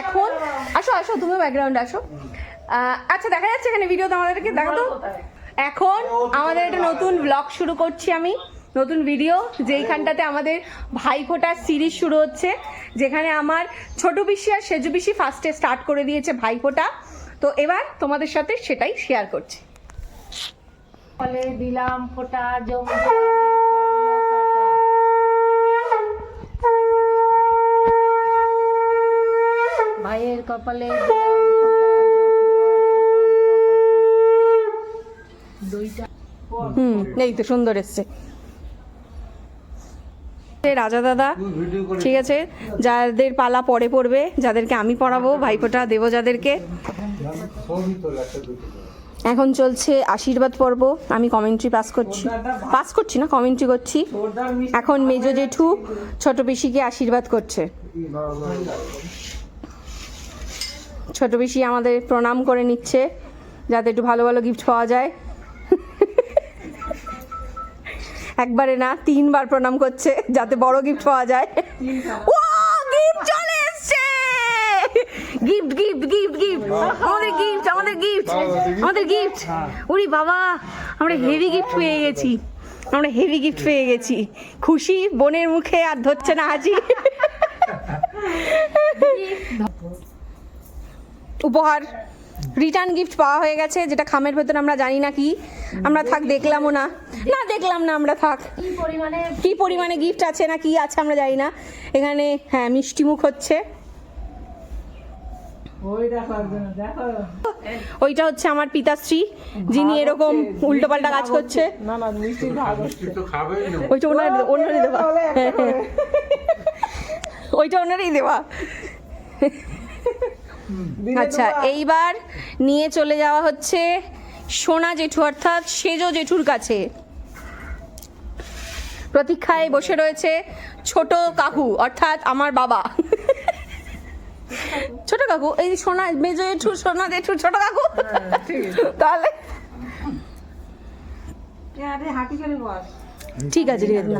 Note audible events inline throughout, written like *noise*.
এখন? আসো আসো তুমি ব্যাকগ্রাউন্ড আসো। আচ্ছা দেখা যাচ্ছে এখানে ভিডিওতে আমাদেরকে দেখো তো। এখন আমাদের একটা নতুন ব্লগ শুরু করছি আমি। নতুন ভিডিও যেইখানটাতে আমাদের ভাইফোঁটার সিরিজ শুরু হচ্ছে যেখানে আমার ছোট পিসি আর সেজু পিসি ফার্স্টে স্টার্ট করে দিয়েছে ভাইফোঁটা। তো এবার তোমাদের সাথে সেটাই শেয়ার করছি। ফলে দিলাম ফোটা জম কপালে হুম, এই তো সুন্দর এসছে। রাজা দাদা, ঠিক আছে, যাদের পালা পরে পড়বে, যাদেরকে আমি পড়াবো, ভাইফোঁটা দেবো যাদেরকে। এখন চলছে আশীর্বাদ পর্ব, আমি কমেন্ট্রি পাস করছি। পাস করছি না কমেন্ট্রি করছি। এখন মেজো জেঠু ছোট পিসিকে আশীর্বাদ করছে। ছোট পিসি আমাদের প্রণাম করে নিচ্ছে, যাতে একটু ভালো ভালো গিফট পাওয়া যায়। একবারে না, তিনবার প্রণাম করছে, যাতে বড় গিফট পাওয়া যায়। ও গিফট চলে এসেছে! গিফট গিফট গিফট গিফট আমাদের গিফট আমাদের গিফট আমাদের গিফট ওরে বাবা, আমরা হেভি গিফট পেয়ে গেছি। আমরা হেভি গিফট পেয়ে গেছি। খুশি, বোনের মুখে আর ধরছে না হাজি। উপহার রিটার্ন গিফট পাওয়া হয়ে গেছে যেটা খামের ভেতর আমরা জানি না কি। আমরা থাক দেখলামও না। না দেখলাম না আমরা থাক। কি পরিমাণে কি পরিমাণে গিফট আছে না কি আছে আমরা জানি না। এখানে হ্যাঁ মিষ্টি মুখ হচ্ছে। ওইটা হচ্ছে আমার পিতাশ্রী যিনি এরকম উল্টোপাল্টা কাজ করছে। ওইটা ওনার ওনারই দেওয়া। *laughs* ওইটা ওনারই দেওয়া। আচ্ছা এইবার নিয়ে চলে যাওয়া হচ্ছে সোনা জেঠু অর্থাৎ সেজো জেঠুর কাছে। প্রতীক্ষায় বসে রয়েছে ছোট কাকু অর্থাৎ আমার বাবা। ছোট কাকু এই সোনা মেজো জেঠু সোনা জেঠু ছোট কাকু। তাহলে ঠিক আছে ঠিক আছে।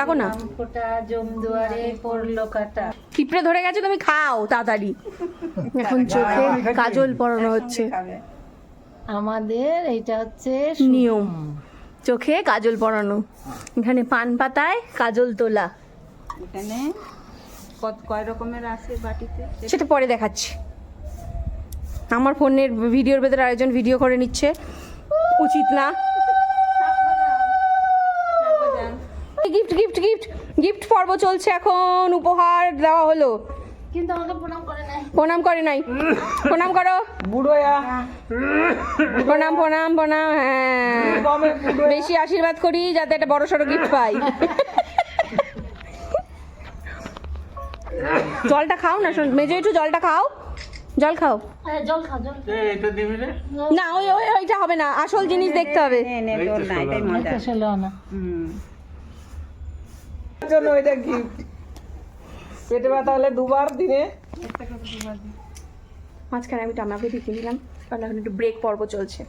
ডাকো না। ফোটা পড়ল কাটা। পিঁপড়ে ধরে গেছে তুমি খাও তাড়াতাড়ি। এখন চোখে কাজল পরানো হচ্ছে। আমাদের এটা হচ্ছে নিয়ম। চোখে কাজল পরানো। এখানে পান পাতায় কাজল তোলা। এখানে কত কয় রকমের আছে বাটিতে? সেটা পরে দেখাচ্ছি। আমার ফোনের ভিডিওর ভেতরে আরেকজন ভিডিও করে নিচ্ছে। উচিত না। গিফট গিফট গিফট পর্ব চলছে এখন। উপহার দেওয়া হলো। কিন্তু আমাকে প্রণাম করে নাই। প্রণাম করে নাই। প্রণাম করো। প্রণাম প্রণাম প্রণাম হ্যাঁ। বেশি আশীর্বাদ করি যাতে একটা বড় সড়ো গিফট পাই। জলটা খাও না শোন, মেজো একটু জলটা খাও। জল খাও। জল না ওই ওই ওইটা হবে না। আসল জিনিস দেখতে হবে। নে নে তোর না এটাই মজা ছিল না হুম জন্য এটা গিফট পেটে ব্যথা হলে দুবার দিনে? মাঝখানে আমি টামাকে দিলাম কারণ এখন একটু ব্রেক পর্ব চলছে।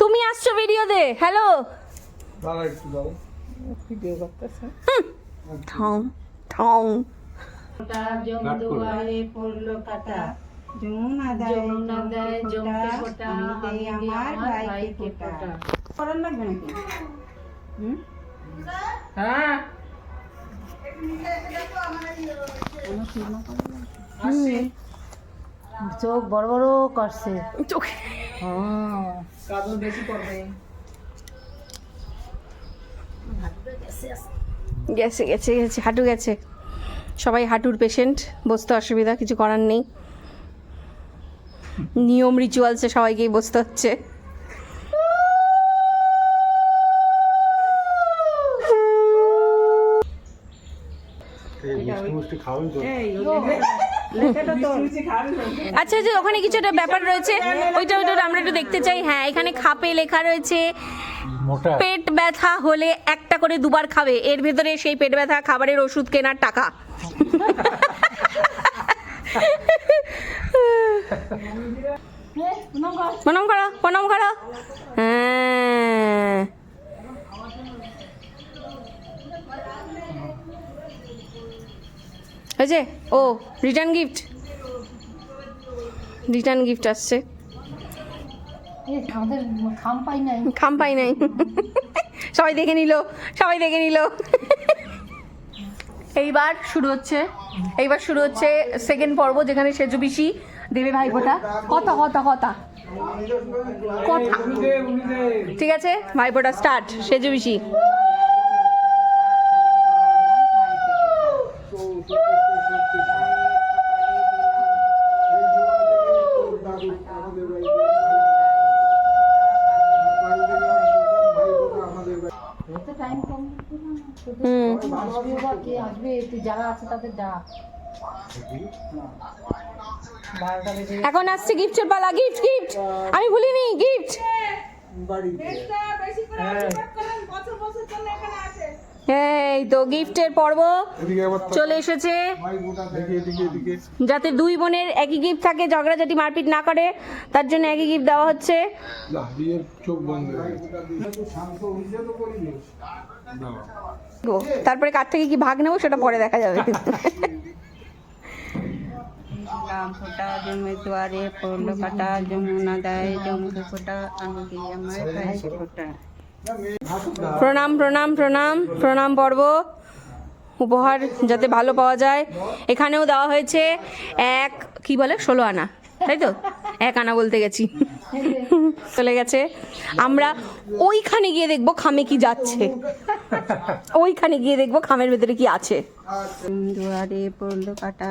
তুমি আসছো ভিডিও দে হ্যালো দাঁড়া একটু দাও ভিডিও করতেছে। ঠং কাটা। যমুনা দেয় যমুনা দেয় জমকে ফোটা আমি আমার ভাইকে ফোটা। করার লাগবে নাকি? হুম হ্যাঁ। চোখ বড় বড় করছে। চোখে। কাজল বেশি করবে। গেছে গেছে গেছে হাঁটু গেছে। সবাই হাঁটুর পেশেন্ট বসতে অসুবিধা কিছু করার নেই। নিয়ম রিচুয়ালসে সবাইকেই বসতে হচ্ছে। আচ্ছা যে ওখানে কিছু একটা ব্যাপার রয়েছে। ওইটা ওইটা আমরা একটু দেখতে চাই। হ্যাঁ এখানে খাপে লেখা রয়েছে পেট ব্যথা হলে একটা করে দুবার খাবে। এর ভেতরে সেই পেট ব্যথা খাবারের ওষুধ কেনার টাকা। প্রণাম করো প্রণাম করো। হয়েছে ও রিটার্ন গিফট রিটার্ন গিফট আসছে। খাম পাই নাই। সবাই দেখে নিল সবাই দেখে নিল। এইবার শুরু হচ্ছে এইবার শুরু হচ্ছে সেকেন্ড পর্ব যেখানে সেজু পিসি দেবে ভাইফোঁটা। কথা কথা কথা। কথা। ঠিক আছে? ভাইফোঁটা স্টার্ট সেজু পিসি তো টাইম কম হুম আসবে বা কে আসবে তুই যারা আছে তাদের ডাক এখন আসছে গিফটের পালা। গিফট গিফট আমি ভুলিনি গিফট এই তো গিফটের পর্ব। চলে এসেছে। এদিকে এদিকে এদিকে যাতে দুই বোনের একই গিফট থাকে ঝগড়াঝাটি মারপিট না করে তার জন্য একই গিফট দেওয়া হচ্ছে। চোখ বন্ধ তারপরে কার থেকে কি ভাগ নেব সেটা পরে দেখা যাবে। ফোটা জমে দুয়ারে পড়ল কাটা যমুনা দেয় জমকে ফোটা আমি আমার ভাই ফোটা। প্রণাম প্রণাম প্রণাম প্রণাম পর্ব। উপহার যাতে ভালো পাওয়া যায়। এখানেও দেওয়া হয়েছে এক কি বলে? ষোলো আনা। তাই তো? এক আনা বলতে গেছি। চলে গেছে। আমরা ওইখানে গিয়ে দেখব খামে কি যাচ্ছে। ওইখানে গিয়ে দেখব খামের ভেতরে কি আছে। দুয়ারে পড়ল কাটা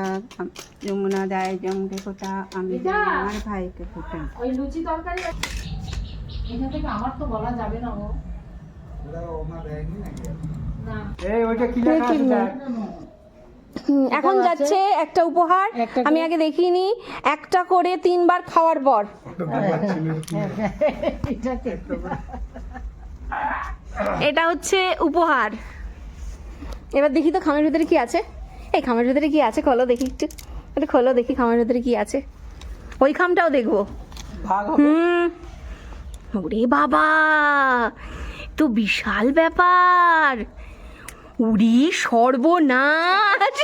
যমুনা দেয় জমকে ফোটা আমি আমার ভাইকে ফোটা। ওই লুচি তরকারি এখান থেকে আমার তো বলা যাবে না ও এখন যাচ্ছে একটা উপহার। আমি আগে দেখিনি। একটা করে তিনবার খাওয়ার পর। এটা হচ্ছে উপহার। এবার দেখি তো খামের ভেতরে কি আছে। এই খামের ভেতরে কি আছে? খোলো দেখি একটু। একটু খোলো দেখি খামের ভেতরে কি আছে। ওই খামটাও দেখব। হুম। ওরে বাবা! তো বিশাল ব্যাপার। উড়ি সর্বনাশ।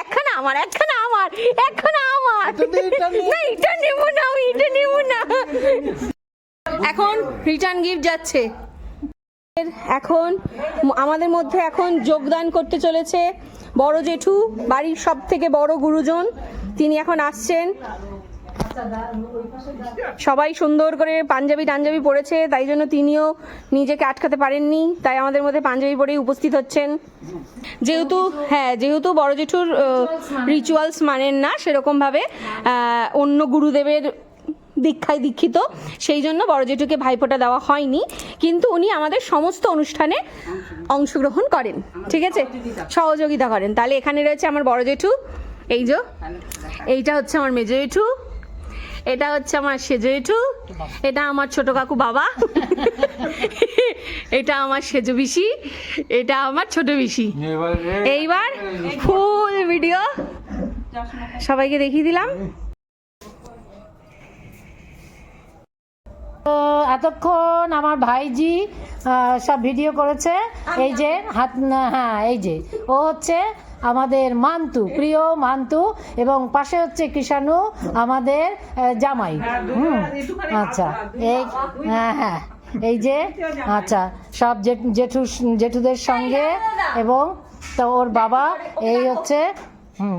একখানা আমার একখানা আমার একখানা আমার। না এটা নেব না এটা নেব না। এখন রিটার্ন গিফট যাচ্ছে। এখন আমাদের মধ্যে এখন যোগদান করতে চলেছে বড় জেঠু, বাড়ির সব থেকে বড় গুরুজন। তিনি এখন আসছেন। সবাই সুন্দর করে পাঞ্জাবি টাঞ্জাবি পরেছে, তাই জন্য তিনিও নিজেকে আটকাতে পারেননি, তাই আমাদের মধ্যে পাঞ্জাবি পরেই উপস্থিত হচ্ছেন। যেহেতু হ্যাঁ যেহেতু বড় জেঠুর রিচুয়ালস মানেন না, সেরকমভাবে অন্য গুরুদেবের দীক্ষায় দীক্ষিত। সেই জন্য বড় জেঠুকে ভাইফোঁটা দেওয়া হয়নি। কিন্তু উনি আমাদের সমস্ত অনুষ্ঠানে অংশগ্রহণ করেন ঠিক আছে? সহযোগিতা করেন। তাহলে এখানে রয়েছে আমার বড় জেঠু। এই যে এইটা হচ্ছে আমার মেজো জেঠু। এটা হচ্ছে আমার সেজো জেঠু। এটা আমার ছোট কাকু বাবা। *laughs* এটা আমার সেজো পিসি এটা আমার ছোট পিসি এইবার ফুল ভিডিও সবাইকে দেখিয়ে দিলাম। তো এতক্ষণ আমার ভাইজি সব ভিডিও করেছে। এই যে হাত হ্যাঁ এই যে। ও হচ্ছে আমাদের মান্তু প্রিয় মান্তু এবং পাশে হচ্ছে কৃষাণু আমাদের জামাই। হুম আচ্ছা এই হ্যাঁ হ্যাঁ এই যে আচ্ছা সব জেঠ- জেঠু জেঠুদের সঙ্গে এবং তো ওর বাবা এই হচ্ছে হুম।